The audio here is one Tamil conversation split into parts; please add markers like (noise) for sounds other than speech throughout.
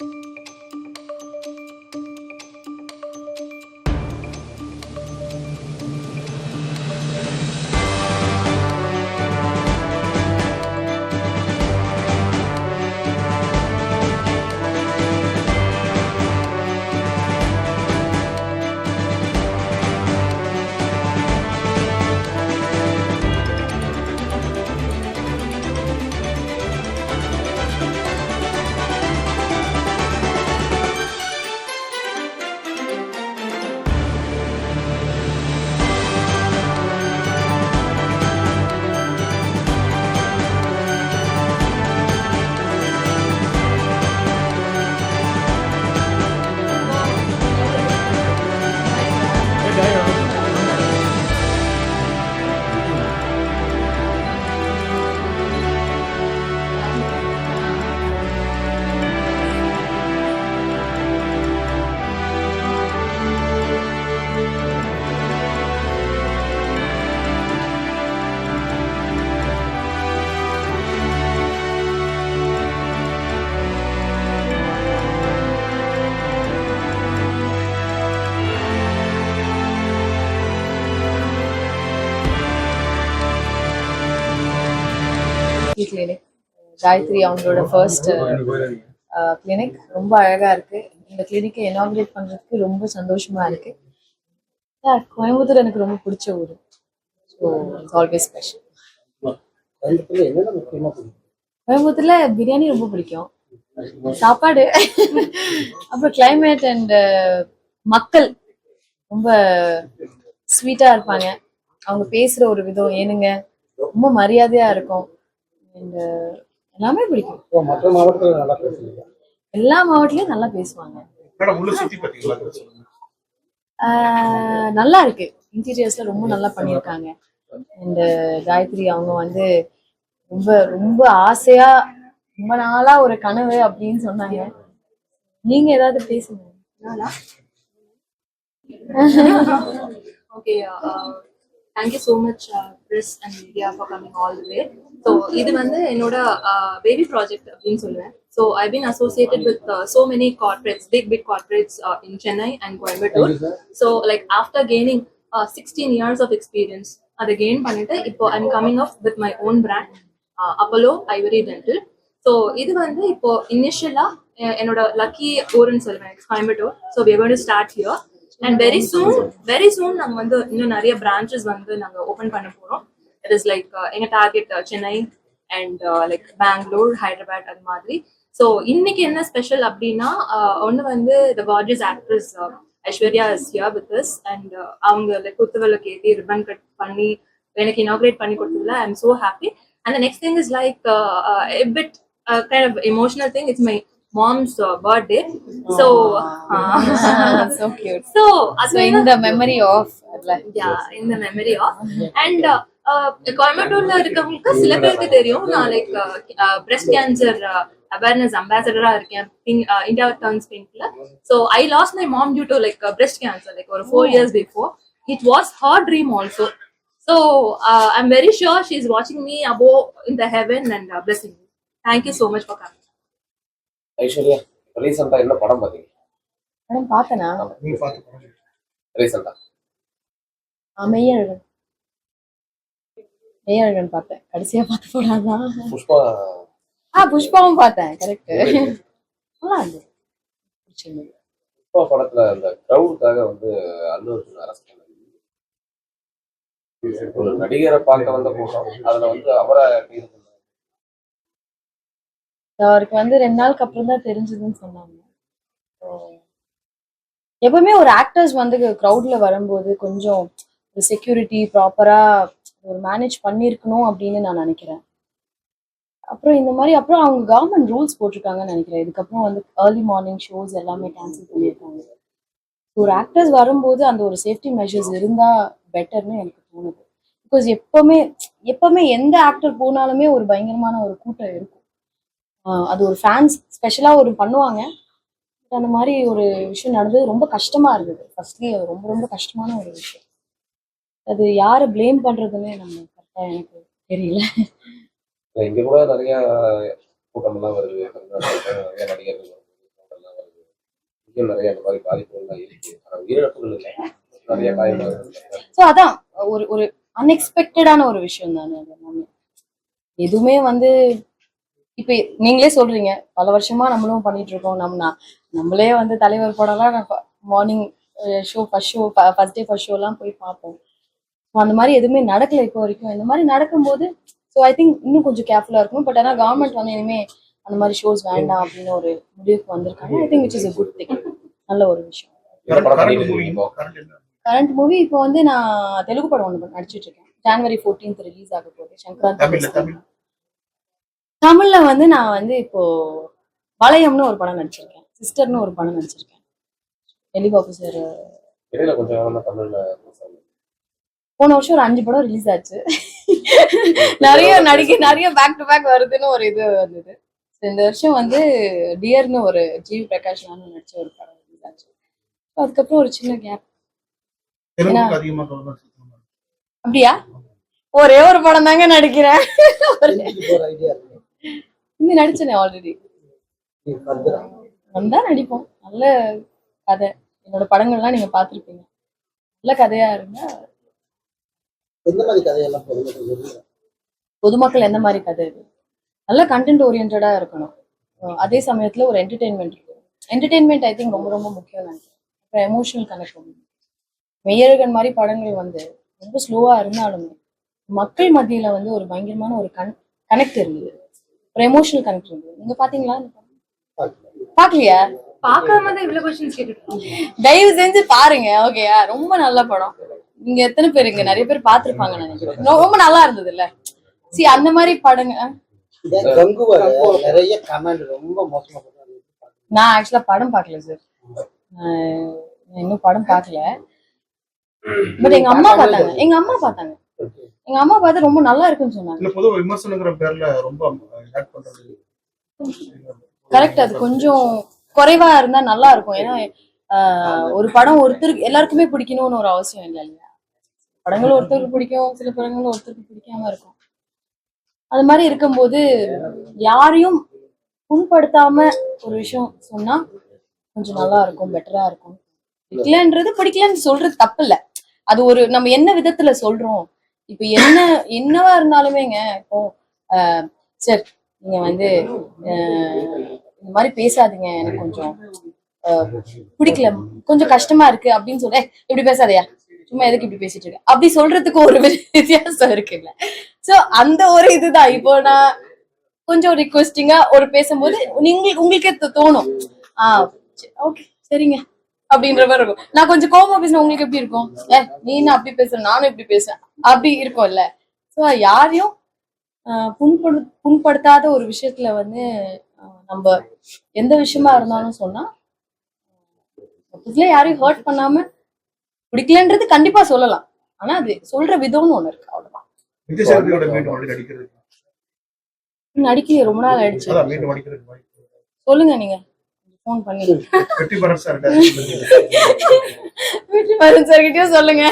கிளினிக் காயத்ரி அவங்களோட ஃபர்ஸ்ட் கிளினிக் ரொம்ப அழகா இருக்கு. இந்த கிளினிக்கை இனாகிரேட் பண்றதுக்கு ரொம்ப சந்தோஷமா இருக்கு. கோயம்புத்தூர் எனக்கு ரொம்ப பிடிச்ச ஊர். ஸோ இட்ஸ் ஆல்வேஸ் ஸ்பெஷல் கோயம்புத்தூர்ல பிரியாணி ரொம்ப பிடிக்கும். சாப்பாடு. அப்புறம் climate அண்ட் மக்கள் ரொம்ப ஸ்வீட்டா இருப்பாங்க. அவங்க பேசுற ஒரு விதம் ஏனுங்க? ரொம்ப மரியாதையா இருக்கும். அண்ட் எல்லாமே பிடிக்கும். மற்ற மாவட்டத்துல நல்லா பேசுறீங்க எல்லா மாவட்டத்திலயும் நல்லா பேசுவாங்க. நல்லா இருக்கு. இன்டீரியர்ஸ்ல ரொம்ப நல்லா பண்ணியிருக்காங்க. அண்ட் காயத்ரி அவங்க வந்து ரொம்ப ரொம்ப ஆசையா ரொம்ப நாளா ஒரு கனவு அப்படின்னு சொன்னாங்க. நீங்க ஏதாவது பேசுங்க. (laughs) uh, so much, uh, Chris and media for coming all the way. So, இது வந்து என்னோட பேபி ப்ராஜெக்ட் அப்படின்னு சொல்லுவேன். So I been associated with so many corporates big big corporates in Chennai and Coimbatore so like after gaining sixteen years of experience அதை கெயின் பண்ணிட்டு இப்போ I'm coming off with my own brand Apollo Ivory Dental so இது வந்து இப்போ இனிஷியலா என்னோட லக்கி ஊருன்னு சொல்லுவேன் Coimbatore so we going to start here and very soon very soon நாங்க வந்து இன்னும் நிறைய பிரான்ச்சஸ் வந்து நாங்க ஓபன் பண்ண போறோம். இட் இஸ் லைக் எங்க target Chennai and like Bangalore Hyderabad அது மாதிரி. ஸோ இன்னைக்கு என்ன ஸ்பெஷல் அப்படின்னா ஒன்று வந்து the gorgeous actress Aishwarya is here with us and அவங்க லைக் குத்துவிளக்கு ஏற்றி ரிப்பன் கட் பண்ணி எனக்கு இனாகிரேட் பண்ணி கொடுத்ததுல I am so happy and next thing is like bit kind of emotional thing it's my mom's uh, birthday. So uh, (laughs) so (laughs) cute. So so in the memory of like yeah in the memory of. (laughs) And uh, uh, கோயம்புத்தூர்ல இருக்கவங்களுக்கு சில பேருக்கு தெரியும் நான் லைக் பிரஸ்ட் கேன்சர் அவேர்னஸ் அம்பாசடரா இருக்கேன் India turns பிங்க்ல so I lost my mom due to like breast cancer like ஒரு four years before it was her dream also so I am very sure she is வாட்சிங் me above in the heaven and blessing thank you so much for coming Aishwarya ரீசெண்டா என்ன படம் பாத்தீங்க படம் பார்த்தனா? நீங்க பார்த்து படம். ரீசெண்டா மெய்யழகன். மெய்யழகன் பார்த்தேன். கடைசியா பார்த்து போடாதான் புஷ்பா. ஆ புஷ்பாவும் பார்த்தேன். கரெக்ட் நல்லா பிடிச்சிருந்தது. புஷ்பா படத்துல அந்த கிரௌடுக்காக வந்து அல்லு அர்ஜுன் அரசு ஒரு நடிகரை பார்க்க வந்த கூட்டம் அதுல வந்து அவரை. அவருக்கு வந்து ரெண்டு நாளுக்கு அப்புறம் தான் தெரிஞ்சதுன்னு சொன்னாங்க. எப்பவுமே ஒரு ஆக்டர்ஸ் வந்து க்ரௌட்ல வரும்போது கொஞ்சம் ஒரு செக்யூரிட்டி ப்ராப்பரா ஒரு மேனேஜ் பண்ணியிருக்கணும் அப்படின்னு நான் நினைக்கிறேன். அப்புறம் இந்த மாதிரி அப்புறம் அவங்க கவர்மெண்ட் ரூல்ஸ் போட்டிருக்காங்கன்னு நினைக்கிறேன். இதுக்கப்புறம் வந்து ஏர்லி மார்னிங் ஷோஸ் எல்லாமே கேன்சல் பண்ணியிருக்காங்க ஒரு ஆக்டர்ஸ் வரும்போது அந்த ஒரு சேஃப்டி மெஷர்ஸ் இருந்தா பெட்டர்னு எனக்கு தோணுது. பிகாஸ் எப்பவுமே எப்பவுமே எந்த ஆக்டர் போனாலுமே ஒரு பயங்கரமான ஒரு கூட்டம் இருக்கும். அது ஒரு ஃபேன்ஸ் ஸ்பெஷலா ஒரு பண்ணுவாங்க. அந்த மாதிரி ஒரு விஷயம் நடந்தது. ரொம்ப கஷ்டமா இருந்தது. ஃபர்ஸ்ட்லி ரொம்ப ரொம்ப கஷ்டமான ஒரு விஷயம். அது யாரை ப்ளேம் பண்றதுன்னு நம்ம கரெக்டா எனக்கு தெரியல. இங்க கூட நிறைய கூட்டம் எல்லாம் வருது நிறைய நடிகர்கள் வருது. இங்கேயும் நிறைய இந்த மாதிரி பாதிப்புகள்லாம் இருக்கு. உயிரிழப்புகள் இல்லை. நிறைய காயங்கள். ஸோ அதான். ஒரு ஒரு அன்எக்ஸ்பெக்டடான ஒரு விஷயம் தானே அது எல்லாமே. எதுவுமே வந்து இப்ப நீங்களே சொல்றீங்க பல வருஷமா நம்மளும் பண்ணிட்டு இருக்கோம் நம்ம நம்மளே வந்து தலைவர் படம்லாம் morning show first show first day first ஷோலாம் போய் பார்ப்போம். ஸோ அந்த மாதிரி எதுவுமே நடக்கல இப்போ வரைக்கும். இந்த மாதிரி நடக்கும்போது ஸோ ஐ திங்க் இன்னும் கொஞ்சம் கேர்ஃபுல்லாக இருக்கும் பட் ஆனால் கவர்மெண்ட் வந்து இனிமே அந்த மாதிரி ஷோஸ் வேண்டாம் அப்படின்னு ஒரு முடிவுக்கு வந்திருக்காங்க. I think which is a good thing நல்ல ஒரு விஷயம். கரண்ட் மூவி இப்போ. வந்து நான் தெலுங்கு படம் ஒன்று நடிச்சிட்டு இருக்கேன். ஜனவரி 14th ரிலீஸ் ஆக போகுது. சங்கராந்த் தமிழ்ல தமிழ் தமிழ்ல வந்து நான் வந்து இப்போ வளையம்னு ஒரு படம் நடிச்சிருக்கேன். சிஸ்டர்னு ஒரு படம் நடிச்சிருக்கேன். எலிபாபு சார். போன வருஷம் ஒரு அஞ்சு படம் ரிலீஸ் ஆச்சு. நிறைய நடிகை நிறைய பேக் டு பேக் வருதுன்னு ஒரு இது வந்தது. இந்த வருஷம் வந்து டியர்னு ஒரு ஜிவி பிரகாஷ் நானும் நடிச்ச ஒரு படம் ரிலீஸ் ஆச்சு. அதுக்கப்புறம் ஒரு சின்ன கேப். அப்படியா? ஒரே ஒரு படம் தாங்க நடிக்கிறேன். ஹிந்தி நடிச்சேனே ஆல்ரெடி வந்தா நடிப்போம். நல்ல கதை. என்னோட படங்கள்லாம் நீங்க பார்த்திருப்பீங்க. நல்ல கதையா இருந்தா பொதுமக்கள் எந்த மாதிரி கதை இது? நல்ல கண்டென்ட் ஓரியன்டா இருக்கணும். அதே சமயத்துல ஒரு என்டர்டெயின்மெண்ட் இருக்கும் என்டர்டெயின்மெண்ட் ஐ திங்க் ரொம்ப ரொம்ப முக்கியம் நினைக்கிறேன் அப்புறம் எமோஷனல் கனெக்ட் மெய்யழகன் மாதிரி படங்கள் வந்து ரொம்ப ஸ்லோவா இருந்தாலுமே மக்கள் மத்தியில வந்து ஒரு பயங்கரமான ஒரு கன் கனெக்ட் இருந்தது. ஒரு எமோஷனல் கனெக்ட் இருந்தது நீங்க பாத்தீங்களா? பாக்கலையா? பார்க்காம தான் இவ்வளவு கொஸ்டின்ஸ் கேட்டுருக்கோம். தயவு செஞ்சு பாருங்க ஓகேயா ரொம்ப நல்ல படம். நீங்க எத்தனை பேர்? இங்க நிறைய பேர் பாத்திருப்பாங்க நினைக்கிறேன். ரொம்ப நல்லா இருந்தது இல்ல சி அந்த மாதிரி படங்க நிறைய கமெண்ட் ரொம்ப மோசமா நான் ஆக்சுவலா படம் பார்க்கல சார் நான் இன்னும் படம் பார்க்கல. பட் எங்க அம்மா பார்த்தாங்க. எங்க அம்மா பார்த்தாங்க. எங்க அம்மா பார்த்து ரொம்ப நல்லா இருக்குன்னு சொன்னாங்க. இல்ல பொதுவா விமர்சனங்கிற பேர்ல ரொம்ப கரெக்ட் அது. கொஞ்சம் குறைவா இருந்தா நல்லா இருக்கும். ஏன்னா ஒரு படம் ஒருத்தருக்கு எல்லாருக்குமே பிடிக்கணும்னு ஒரு அவசியம் இல்லை இல்லையா? படங்கள் ஒருத்தருக்கு பிடிக்கும் சில படங்கள் ஒருத்தருக்கு பிடிக்காம இருக்கும். அது மாதிரி இருக்கும்போது யாரையும் புண்படுத்தாம ஒரு விஷயம் சொன்னா கொஞ்சம் நல்லா இருக்கும் பெட்டரா இருக்கும். பிடிக்கலன்றது பிடிக்கலன்னு சொல்றது தப்பு இல்ல. அது ஒரு நம்ம என்ன விதத்துல சொல்றோம் இப்ப என்ன என்னவா இருந்தாலுமேங்க இப்போ ஆஹ், சரி நீங்க வந்து ஆஹ், இந்த மாதிரி பேசாதீங்க எனக்கு கொஞ்சம் ஆஹ், பிடிக்கல கொஞ்சம் கஷ்டமா இருக்கு அப்படின்னு சொல்ல இப்படி பேசாதயா? சும்மா எதுக்கு இப்படி பேசிட்டு இருக்க? அப்படி சொல்றதுக்கு ஒரு வித்தியாசம் இருக்குல்ல. சோ அந்த ஒரு இதுதான். இப்போ நான் கொஞ்சம் ரிக்வெஸ்டிங்கா ஒரு பேசும்போது நீங்க உங்களுக்கே தோணும். ஆஹ் ஓகே சரிங்க. அப்படின்ற மாதிரி இருக்கும். நான் கொஞ்சம் கோவமா பேசினா உங்களுக்கு எப்படி இருக்கும்? ஏ நீ என்ன அப்படி பேசுற? நானும் இப்படி பேசுறேன். அப்படி இருக்கும்ல. சோ யாரையும் புண்படு புண்படுத்தாத ஒரு விஷயத்துல வந்து நம்ம எந்த விஷயமா இருந்தாலும் சொன்னா மொத்தத்துல யாரையும் ஹர்ட் பண்ணாம பிடிக்கலன்றது கண்டிப்பா சொல்லலாம். ஆனா அது சொல்ற விதம்னு ஒண்ணு இருக்கு. அவ்வளவுதான். நடிக்கலையே ரொம்ப நாள் ஆயிடுச்சு. சொல்லுங்க நீங்க. ஃபோன் பண்ணி. வெற்றி பரத் சார் மருந்து சார்கிட்டயும் சொல்லுங்க.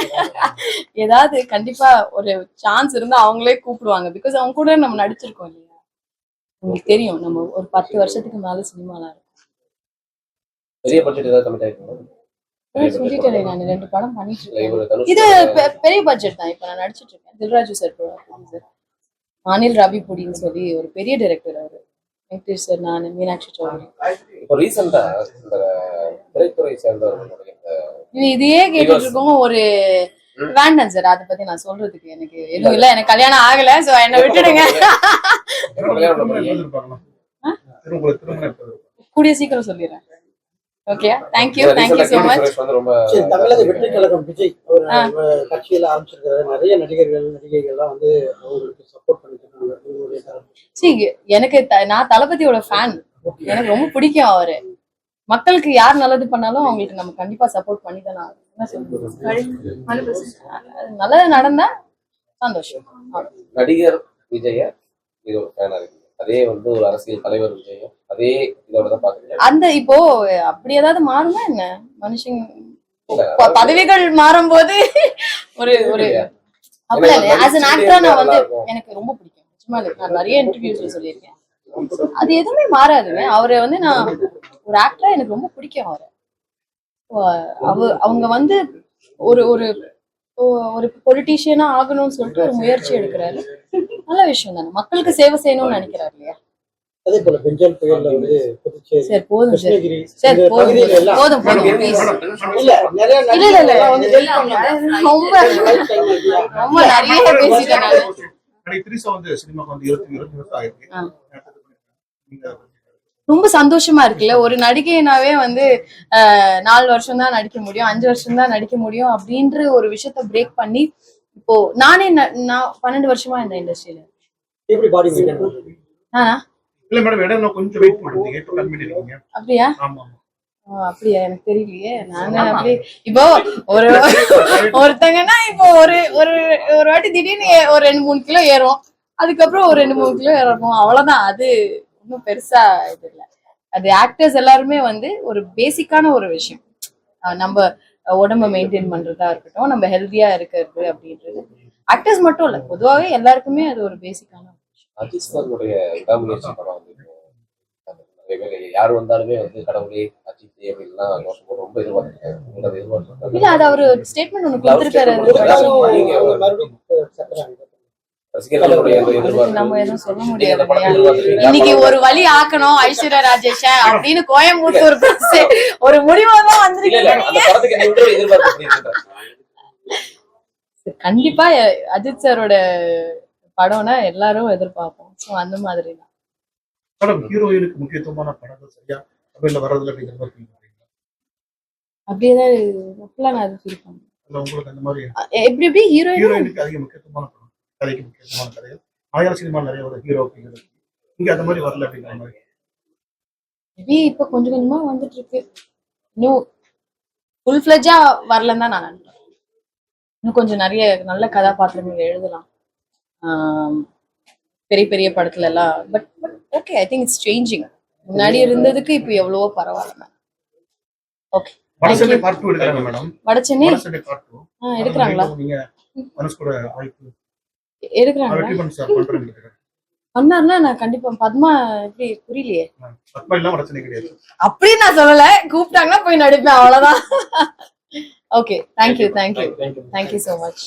ஏதாவது கண்டிப்பா ஒரு சான்ஸ் இருந்தா அவங்களே கூப்பிடுவாங்க. பிகாஸ் அவங்க கூட நம்ம நடிச்சிருக்கோம் இல்லையா? உங்களுக்கு தெரியும் நம்ம ஒரு பத்து வருஷத்துக்கு மேல சினிமால இருக்கோம். சொல்லிட்டேனே நான் ரெண்டு படம் பண்ணிட்டு இருக்கேன். இது பெ- பெரிய பட்ஜெட் தான். இப்ப நான் நடிச்சிட்டு இருக்கேன். தில்ராஜு சார் சார் அனில் ராவிபுடின்னு சொல்லி ஒரு பெரிய டைரக்டர் அவரு. வெங்கடேஷ் சார் நான் மீனாட்சி சௌத்ரி இப்போ ரீசெண்டா இந்த திரைத்துறை சேர்ந்தவர்களுடைய இதையே கேட்டுட்டு இருக்கோம் ஒரு வேண்டாம் சார் அதை பத்தி நான் சொல்றதுக்கு எனக்கு எதுவும் இல்ல எனக்கு கல்யாணம் ஆகல சோ என்ன விட்டுடுங்க? கூடிய சீக்கிரம் சொல்லிடுறேன். Okay thank you thank you ah much Tamilaga Vettri Kazhagam Vijay ஒரு ஆ. அஹ், கட்சியில ஆரம்பிச்சிருக்காரு நிறைய நடிகர்கள் நடிகைகள்லாம் வந்து அவங்களுக்கு சப்போர்ட் பண்ணிட்டு எனக்கு நான் தளபதியோட ஃபேன் எனக்கு ரொம்ப பிடிக்கும் அவரு. மக்களுக்கு யார் நல்லது பண்ணாலும் அவங்களுக்கு நம்ம கண்டிப்பா சப்போர்ட் பண்ணி தானே நல்லது நடந்தா சந்தோஷம். நடிகர் விஜய இது ஒரு ஃபேனா இருக்கு அதே வந்து ஒரு அரசியல் தலைவர் விஜயம் அதே இதோட தான் பாக்குறீங்க. அந்த இப்போ அப்படி ஏதாவது மாறுமா என்ன? மனுஷங்க ப- பதவிகள் மாறும்போது ஒரு ஒரு அப்படி இல்லை. ஆஸ் அன் ஆக்டரா நான் வந்து எனக்கு ரொம்ப பிடிக்கும். இல்லை. நான் நிறைய இன்டர்வியூஸ்ல சொல்லியிருக்கேன். அது எதுவுமே மாறாதுங்க அவரை வந்து நான் ஒரு ஆக்டரா எனக்கு ரொம்ப பிடிக்கும் அவரை. அவ அவங்க வந்து ஒரு ஒரு ஒரு பொலிட்டீஷியனா ஆகணும்னு சொல்லிட்டு ஒரு முயற்சி எடுக்கிறாரு. நல்ல விஷயம் தானே. மக்களுக்கு சேவை செய்யணும்னு நினைக்கிறாரு இல்லையா? அதே போல பெஞ்சல் புயல்ல வந்து புதுச்சேரி சரி போதும் சரி. சரி போதும் போதும் போதும். இல்ல நிறைய இல்ல இல்ல. ரொம்ப? ரொம்ப நிறைய பேசிட்டேன் திரிசா வந்து சினிமாக்கு வந்து இருபத்தி இருபத்தி வருஷம் ஆயிருக்கு. ரொம்ப சந்தோஷமா இருக்குல்ல? ஒரு நடிகைனாவே வந்து ஆஹ், நாலு வருஷம் தான் நடிக்க முடியும் அஞ்சு வருஷம் தான் நடிக்க முடியும் அப்படின்ற ஒரு விஷயத்த பிரேக் பண்ணி இப்போ நானே நான் பன்னெண்டு வருஷமா இந்த இண்டஸ்ட்ரியில எப்படி அப்படியா? அப்படியா? எனக்கு தெரியலையே. நானு அப்படி இப்போ ஒரு ஒருத்தங்கன்னா இப்போ ஒரு ஒரு ஒரு வாட்டி திடீர்னு ஒரு ரெண்டு மூணு கிலோ ஏறும் அதுக்கப்புறம் ஒரு ரெண்டு மூணு கிலோ இறக்கும் அவ்வளவுதான். அது ஒன்றும் பெருசா இது இல்லை. அது ஆக்டர்ஸ் எல்லாருமே வந்து ஒரு பேசிக்கான ஒரு விஷயம். நம்ம உடம்ப மெயின்டைன் பண்றதா இருக்கட்டும் நம்ம ஹெல்த்தியா இருக்கிறது அப்படின்றது. ஆக்டர்ஸ் மட்டும் இல்ல பொதுவாகவே எல்லாருக்குமே அது ஒரு பேசிக்கான விஷயம் அஜித் சாருடைய விடாமுயற்சி படம் வந்து இப்போ நிறைய பேர் யார் வந்தாலுமே வந்து கடவுளே அஜித் அப்படின்லாம் ரொம்ப எதிர்பார்த்துருக்காங்க இல்ல அது அவர் ஸ்டேட்மெண்ட் கொடுத்துருக்காரு? எதிர்பார்த்துருக்கீங்க. இன்னைக்கு ஒரு வழி ஆக்கணும் ஐஸ்வர்யா ராஜேஷ அப்படின்னு கோயம்புத்தூர் ஒரு இல்ல வந்திருக்கீங்க? கண்டிப்பா அஜித் சாரோட படம்னா எல்லாரும் எதிர்பார்ப்போம். அந்த மாதிரி தான் மேடம் ஹீரோயினுக்கு முக்கியத்துவமான படங்கள் சரியா? தமிழ்ல வர்றதுல அப்படிங்கிற மாதிரி feel பண்றீங்களா? அப்படியே தான் அப்பெல்லாம் நான் அது ஃபீல் பண்ணேன் இல்ல உங்களுக்கு அந்த மாதிரி எப்படி எப்படி? ஹீரோயின்? ஹீரோயினுக்கு அதிக முக்கியத்துவமான படம் கதைக்கு முக்கியத்துவமான கதைகள் மலையாள சினிமா நிறைய ஒரு ஹீரோ அப்படிங்கிறது இங்க அந்த மாதிரி வரல அப்படிங்கிற மாதிரி. மேபி இப்ப கொஞ்சம் கொஞ்சமா வந்துட்டு இருக்கு இன்னும் ஃபுல் ஃபிளஜா வரலன்னு தான் நான் நினைக்கிறேன். இன்னும் கொஞ்சம் நிறைய நல்ல கதாபாத்திரங்கள் எழுதலாம். பெரிய பெரிய படத்துல எல்லாம் but okay I think it's changing முன்னாடி இருந்ததுக்கு இப்போ எவ்வளவோ பரவாயில்ல ஓகே வடசென்னை பார்ட் டூ எடுக்கிறாங்க மேடம் வட சென்னை? வடசென்னை பார்ட் டூ ஆ, எடுக்கிறாங்களா எடுக்கிறாங்களா வெற்றி பண்ணி சார் பண்றேன் பண்ணாருன்னா நான் கண்டிப்பா பத்மா எப்படி புரியலையே? அப்படி நான் சொல்லல. கூப்பிட்டாங்கன்னா போய் நடிப்பேன் அவ்வளவுதான். Okay thank you thank you Thank you. Thank you so much